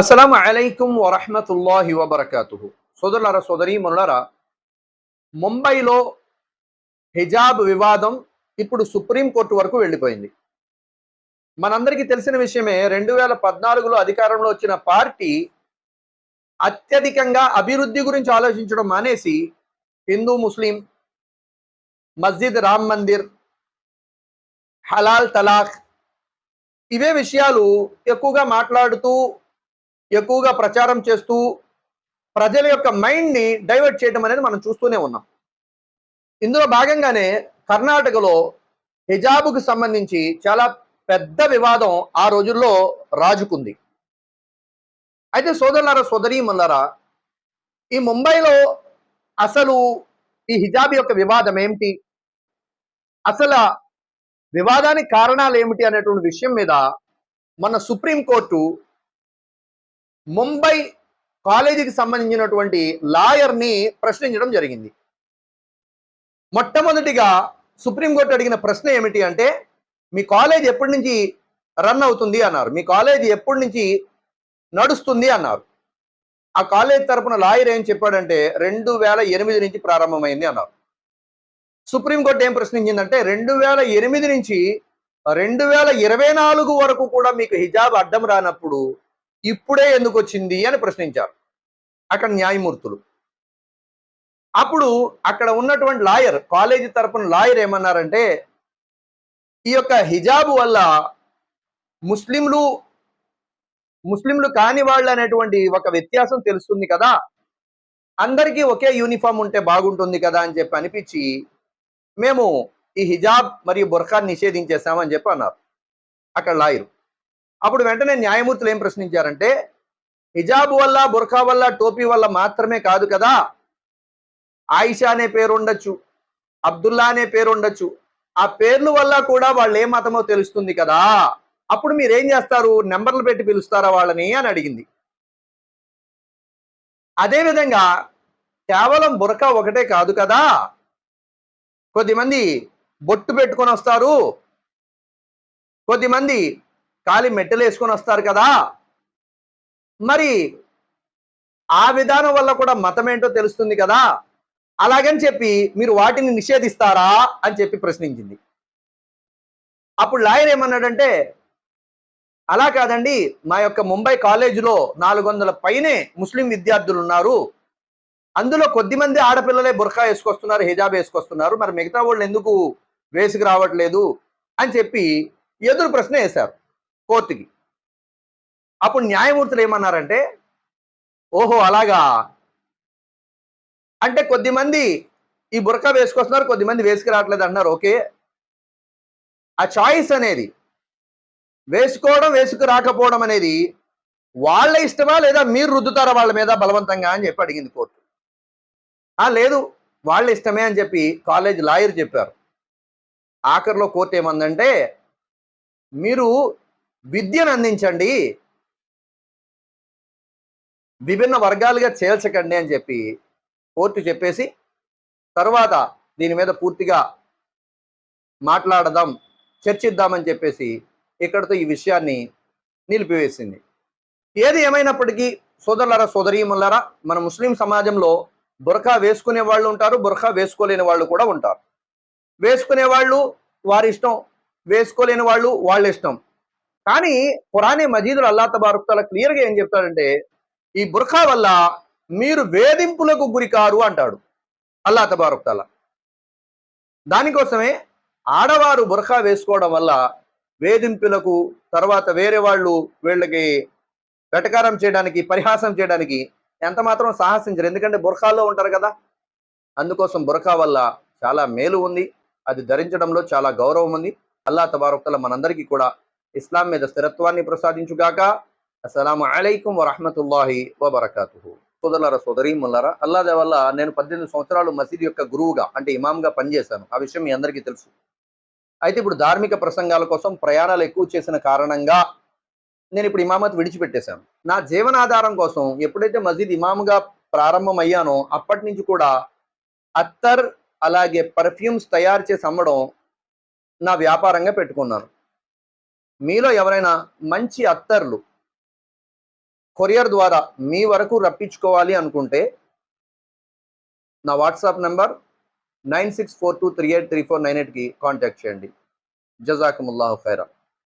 అస్సలం అలైకుం వరహమతుల్లాహి వబర్కాతు సోదరులారా సోదరీమణులారా ముంబైలో హిజాబ్ వివాదం ఇప్పుడు సుప్రీంకోర్టు వరకు వెళ్ళిపోయింది. మనందరికీ తెలిసిన విషయమే రెండు వేల పద్నాలుగులో అధికారంలో వచ్చిన పార్టీ అత్యధికంగా అభివృద్ధి గురించి ఆలోచించడం మానేసి హిందూ ముస్లిం మస్జిద్ రామ్ మందిర్ హలాల్ తలాక్ ఇవే విషయాలు ఎక్కువగా మాట్లాడుతూ ఎక్కువగా ప్రచారం చేస్తూ ప్రజల యొక్క మైండ్ని డైవర్ట్ చేయడం అనేది మనం చూస్తూనే ఉన్నాం. ఇందులో భాగంగానే కర్ణాటకలో హిజాబుకు సంబంధించి చాలా పెద్ద వివాదం ఆ రోజుల్లో రాజుకుంది. అయితే సోదరులారా సోదరీమల్లారా ఈ ముంబైలో అసలు ఈ హిజాబ్ యొక్క వివాదం ఏమిటి? అసలు వివాదానికి కారణాలు ఏమిటి అనేటువంటి విషయం మీద మన సుప్రీంకోర్టు ముంబై కాలేజీకి సంబంధించినటువంటి లాయర్ని ప్రశ్నించడం జరిగింది. మొట్టమొదటిగా సుప్రీంకోర్టు అడిగిన ప్రశ్న ఏమిటి అంటే మీ కాలేజ్ ఎప్పటి నుంచి రన్ అవుతుంది అన్నారు. మీ కాలేజ్ ఎప్పటి నుంచి నడుస్తుంది అన్నారు. ఆ కాలేజ్ తరపున లాయర్ ఏం చెప్పాడంటే రెండు వేల ఎనిమిది నుంచి ప్రారంభమైంది అన్నారు. సుప్రీంకోర్టు ఏం ప్రశ్నించిందంటే రెండు వేల ఎనిమిది నుంచి రెండు వేల ఇరవై నాలుగు వరకు కూడా మీకు హిజాబ్ అడ్డం రానప్పుడు ఇప్పుడే ఎందుకు వచ్చింది అని ప్రశ్నించారు అక్కడ న్యాయమూర్తులు. అప్పుడు అక్కడ ఉన్నటువంటి లాయర్ కాలేజీ తరపున లాయర్ ఏమన్నారంటే ఈ యొక్క హిజాబ్ వల్ల ముస్లింలు ముస్లింలు కాని వాళ్ళు అనేటువంటి ఒక వ్యత్యాసం తెలుస్తుంది కదా. అందరికీ ఒకే యూనిఫామ్ ఉంటే బాగుంటుంది కదా అని చెప్పి అనిపించి మేము ఈ హిజాబ్ మరియు బుర్ఖాన్ని నిషేధించేస్తామని చెప్పి అన్నారు. అక్కడ లాయరు. అప్పుడు వెంటనే న్యాయమూర్తులు ఏం ప్రశ్నించారంటే హిజాబ్ వల్ల బుర్ఖా వల్ల టోపీ వల్ల మాత్రమే కాదు కదా ఆయిషా అనే పేరు ఉండొచ్చు అబ్దుల్లా అనే పేరు ఉండొచ్చు ఆ పేర్ల వల్ల కూడా వాళ్ళు ఏ మతమో తెలుస్తుంది కదా అప్పుడు మీరు ఏం చేస్తారు? నెంబర్లు పెట్టి పిలుస్తారా వాళ్ళని అని అడిగింది. అదేవిధంగా కేవలం బురక ఒకటే కాదు కదా కొద్దిమంది బొట్టు పెట్టుకొని వస్తారు కొద్దిమంది కాలి మెట్టలు వేసుకొని వస్తారు కదా. మరి ఆ విధానం వల్ల కూడా మతం ఏంటో తెలుస్తుంది కదా. అలాగని చెప్పి మీరు వాటిని నిషేధిస్తారా అని చెప్పి ప్రశ్నించింది. అప్పుడు లాయర్ ఏమన్నాడంటే అలా కాదండి మా యొక్క ముంబై కాలేజీలో నాలుగు వందల పైనే ముస్లిం విద్యార్థులు ఉన్నారు. అందులో కొద్దిమంది ఆడపిల్లలే బుర్ఖా వేసుకొస్తున్నారు హిజాబ్ వేసుకొస్తున్నారు. మరి మిగతా వాళ్ళు ఎందుకు వేసుకు రావట్లేదు? అని చెప్పి ఎదురు ప్రశ్న వేశారు. కోర్టుకి అప్పుడు న్యాయమూర్తులు ఏమన్నారంటే ఓహో అలాగా. అంటే కొద్దిమంది ఈ బురకా వేసుకొస్తున్నారు కొద్దిమంది వేసుకు రావట్లేదు అన్నారు ఓకే. ఆ చాయిస్ అనేది వేసుకోవడం వేసుకు రాకపోవడం అనేది వాళ్ళ ఇష్టమా లేదా మీరు రుద్దుతారా వాళ్ళ మీద బలవంతంగా అని చెప్పి అడిగింది కోర్టు. ఆ లేదు వాళ్ళ ఇష్టమే అని చెప్పి కాలేజ్ లాయర్ చెప్పారు. ఆఖరిలో కోర్టు ఏమందంటే మీరు విద్యను అందించండి. విభిన్న వర్గాలుగా చేర్చకండి అని చెప్పి కోర్టు చెప్పేసి తర్వాత దీని మీద పూర్తిగా మాట్లాడదాం చర్చిద్దామని చెప్పేసి ఇక్కడతో ఈ విషయాన్ని నిలిపివేసింది. ఏది ఏమైనప్పటికీ సోదరులారా సోదరీములారా మన ముస్లిం సమాజంలో బురఖా వేసుకునే వాళ్ళు ఉంటారు బురఖా వేసుకోలేని వాళ్ళు కూడా ఉంటారు. వేసుకునే వాళ్ళు వారి ఇష్టం వేసుకోలేని వాళ్ళు వాళ్ళ ఇష్టం. కానీ పురాణే మజీదులు అల్లా తబారుక్తల క్లియర్గా ఏం చెప్తాడంటే ఈ బుర్ఖా వల్ల మీరు వేధింపులకు గురికారు అంటాడు అల్లా తబారుక్తల దానికోసమే ఆడవారు బుర్ఖా వేసుకోవడం వల్ల వేధింపులకు తర్వాత వేరే వాళ్ళు వీళ్ళకి వెటకారం చేయడానికి పరిహాసం చేయడానికి ఎంత మాత్రం సాహసించరు ఎందుకంటే బుర్ఖాలో ఉంటారు కదా. అందుకోసం బుర్ఖా వల్ల చాలా మేలు ఉంది. అది ధరించడంలో చాలా గౌరవం ఉంది. అల్లా తబారుక్తల మనందరికీ కూడా ఇస్లాం మీద స్థిరత్వాన్ని ప్రసాదించుగాక. అస్సలం అలైకుం వరహమతుల్లాహి వబర్కాతు సోదరులారా సోదరి ముల్లారా అల్లాదే వల్ల నేను పద్దెనిమిది సంవత్సరాలు మసీద్ యొక్క గురువుగా అంటే ఇమామ్గా పనిచేశాను. ఆ విషయం మీ అందరికీ తెలుసు. అయితే ఇప్పుడు ధార్మిక ప్రసంగాల కోసం ప్రయాణాలు ఎక్కువ చేసిన కారణంగా నేను ఇప్పుడు ఇమామత్ విడిచిపెట్టేశాను. నా జీవనాధారం కోసం ఎప్పుడైతే మసీద్ ఇమామ్గా ప్రారంభం అయ్యానో అప్పటి నుంచి కూడా అత్తర్ అలాగే పర్ఫ్యూమ్స్ తయారు చేసి అమ్మడం నా వ్యాపారంగా పెట్టుకున్నాను. మీలో ఎవరైనా మంచి అత్తర్లు కొరియర్ ద్వారా మీ వరకు రప్పించుకోవాలి అనుకుంటే నా WhatsApp number nine six four two three eight three four nine ఎయిట్కి కాంటాక్ట్ చేయండి. జజాకముల్లాహు ఖైరా.